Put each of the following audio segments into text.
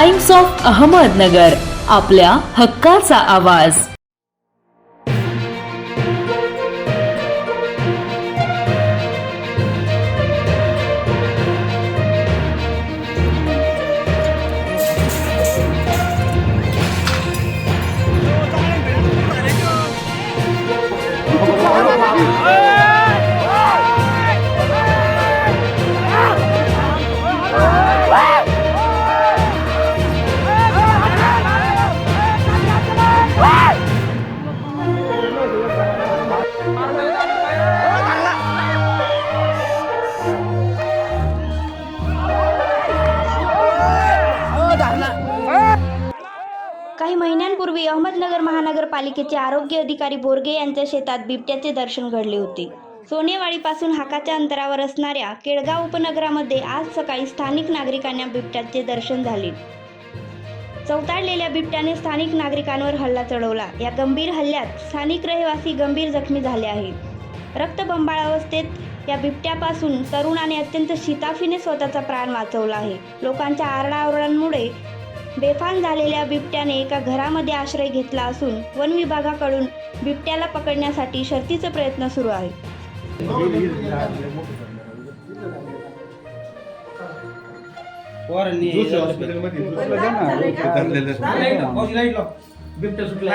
Times of Ahmednagar आपल्या हक्काचा आवाज. काही अहमदनगर महानगरपालिकेचे आरोग्य अधिकारी बोरगे यांच्या शेतात बिबट्याचे दर्शन घडले होते. सोनेवाडीपासून हाकाच्या अंतरावर असणाऱ्या केळगाव उपनगरामध्ये आज सकाळी स्थानिक नागरिकांना बिबट्याचे दर्शन झाले. चौताळलेल्या बिबट्याने स्थानिक नागरिकांवर हल्ला चढवला. या गंभीर हल्ल्यात स्थानिक रहिवासी गंभीर जखमी झाले आहेत. रक्तबंबाळ अवस्थेत या बिबट्यापासून तरुणाने अत्यंत शिताफीने स्वतःचा प्राण वाचवला आहे. लोकांच्या आरडाओरडांमुळे बेफाम झालेल्या बिबट्याने एका घरामध्ये आश्रय घेतला असून वन विभागाकडून बिबट्याला पकडण्यासाठी शर्थीचे प्रयत्न सुरू आहे. बिबट्या सुटला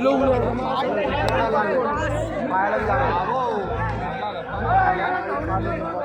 पकडता पायाला लागला.